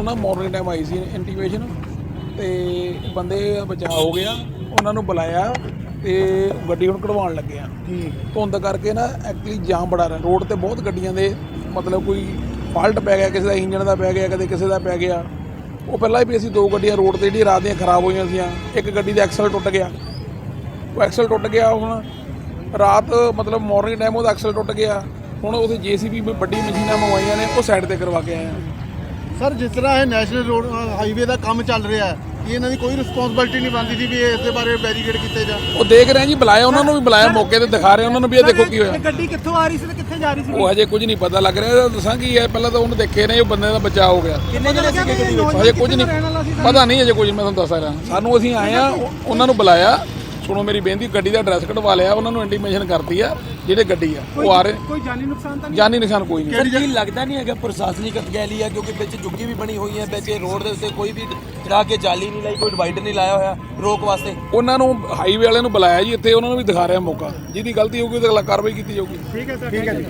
ਸਾਨੂੰ ਨਾ morning time ਆਈ ਸੀ ਇੰਟੀਮੇਸ਼ਨ ਤੇ ਬੰਦੇ ਦਾ ਬਚਾਅ ਹੋ ਗਿਆ ਉਹਨਾਂ ਨੂੰ ਬੁਲਾਇਆ ਤੇ ਗੱਡੀ ਹੁਣ ਕਢਵਾਉਣ ਲੱਗੇ ਆ। ਧੁੰਦ ਕਰਕੇ ਨਾ ਐਕਚੁਅਲੀ ਜਾਮ ਬੜਾ ਰਿਹਾ। ਰੋਡ ਤੇ ਬਹੁਤ ਗੱਡੀਆਂ ਦੇ ਮਤਲਬ ਕੋਈ ਫਾਲਟ ਪੈ ਗਿਆ ਕਿਸੇ ਦਾ ਇੰਜਨ ਦਾ ਪੈ ਗਿਆ ਕਦੇ ਕਿਸੇ ਦਾ ਪੈ ਗਿਆ। ਉਹ ਪਹਿਲਾਂ ਵੀ ਅਸੀਂ ਦੋ ਗੱਡੀਆਂ ਰੋਡ ਤੇ ਜਿਹੜੀ ਰਾਤ ਦੀਆਂ ਖਰਾਬ ਹੋਈਆਂ ਸੀਆਂ ਇੱਕ ਗੱਡੀ ਦਾ ਐਕਸਲ ਟੁੱਟ ਗਿਆ। ਉਹ ਐਕਸਲ ਟੁੱਟ ਗਿਆ ਹੁਣ ਰਾਤ ਮਤਲਬ ਮਾਰਨਿੰਗ ਟਾਈਮ ਉਹਦਾ ਐਕਸਲ ਟੁੱਟ ਗਿਆ। ਹੁਣ ਉਹਦੇ ਜੀਸੀਬੀ ਵੱਡੀ ਮਸ਼ੀਨਾਂ ਮੰਗਵਾਈਆਂ ਨੇ ਉਹ ਸਾਈਡ ਤੇ ਕਰਵਾ ਕੇ ਆਏ ਆ। ਸਰ ਜਿਸ ਤਰ੍ਹਾਂ ਇਹ ਨੈਸ਼ਨਲ ਰੋਡ ਹਾਈਵੇ ਦਾ ਕੰਮ ਚੱਲ ਰਿਹਾ ਹੈ ਕੀ ਇਹਨਾਂ ਦੀ ਕੋਈ ਰਿਸਪੌਂਸਿਬਿਲਟੀ ਨਹੀਂ ਬਣਦੀ ਸੀ ਵੀ ਇਸ ਦੇ ਬਾਰੇ ਬੈਰੀਕੇਡ ਕੀਤੇ ਜਾ ਉਹ ਦੇਖ ਰਹੇ ਜੀ ਬੁਲਾਇਆ ਉਹਨਾਂ ਨੂੰ ਵੀ ਬੁਲਾਇਆ ਮੌਕੇ ਤੇ ਦਿਖਾ ਰਹੇ ਉਹਨਾਂ ਨੂੰ ਵੀ ਇਹ ਦੇਖੋ ਕੀ ਹੋਇਆ। ਗੱਡੀ ਕਿੱਥੋਂ ਆ ਰਹੀ ਸੀ ਤੇ ਕਿੱਥੇ ਜਾ ਰਹੀ ਸੀ? ਉਹ ਹਜੇ ਕੁਝ ਨਹੀਂ ਪਤਾ ਲੱਗ ਰਿਹਾ ਦੱਸਾਂ ਕੀ ਹੈ ਪਹਿਲਾਂ ਤਾਂ ਉਹਨੂੰ ਦੇਖੇ ਨੇ ਉਹ ਬੰਦੇ ਦਾ ਬਚਾਅ ਹੋ ਗਿਆ। ਕਿੰਨੇ ਜਣੇ ਸੀਗੇ ਹਜੇ ਕੁਝ ਨਹੀਂ ਪਤਾ ਨਹੀਂ ਹਜੇ ਕੁਝ ਮੈਂ ਤੁਹਾਨੂੰ ਦੱਸ ਰਿਹਾ। ਸਾਨੂੰ ਅਸੀਂ ਆਏ ਆ ਉਹ- ਉਹਨਾਂ ਨੂੰ ਬੁਲਾਇਆ ਸੁਣੋ ਮੇਰੀ ਬੇਨਤੀ ਗੱਡੀ ਦਾ ਐਡਰੈਸ ਕਢਵਾ ਲਿਆ ਉਹਨਾਂ ਨੂੰ ਇੰਟੀਮੇਸ਼ਨ ਕਰਤੀ ਆ ਜਿਹੜੇ ਗੱਡੀ ਆ ਉਹ ਆ ਰਹੇ ਕੋਈ ਜਾਨੀ ਨੁਕਸਾਨ ਤਾਂ ਜਾਨੀ ਨਿਸ਼ਾਨ ਕੋਈ ਨਹੀਂ। ਸਰ ਕੀ ਲੱਗਦਾ ਨਹੀਂ ਹੈਗਾ ਪ੍ਰਸ਼ਾਸਨਿਕ ਅਧਿਕਾਰੀ ਆ ਕਿਉਂਕਿ ਵਿੱਚ ਜੁੱਗੀ ਵੀ ਬਣੀ ਹੋਈ ਹੈ ਵਿੱਚ ਰੋਡ ਦੇ ਉੱਤੇ ਕੋਈ ਵੀ ਚੜਾ ਕੇ ਜਾਲੀ ਨਹੀਂ ਲਾਈ ਕੋਈ ਡਿਵਾਈਡਰ ਨਹੀਂ ਲਾਇਆ ਹੋਇਆ ਰੋਕ ਵਾਸਤੇ। ਉਹਨਾਂ ਨੂੰ ਹਾਈਵੇ ਵਾਲਿਆਂ ਨੂੰ ਬੁਲਾਇਆ ਜੀ ਇੱਥੇ ਉਹਨਾਂ ਨੂੰ ਵੀ ਦਿਖਾ ਰਿਹਾ ਮੌਕਾ। ਜਿਹਦੀ ਗਲਤੀ ਹੋਊਗੀ ਉਹਦੇ ਖਿਲਾਫ ਕਾਰਵਾਈ ਕੀਤੀ ਜਾਊਗੀ। ਠੀਕ ਹੈ ਸਰ ਠੀਕ ਹੈ। ਜੀ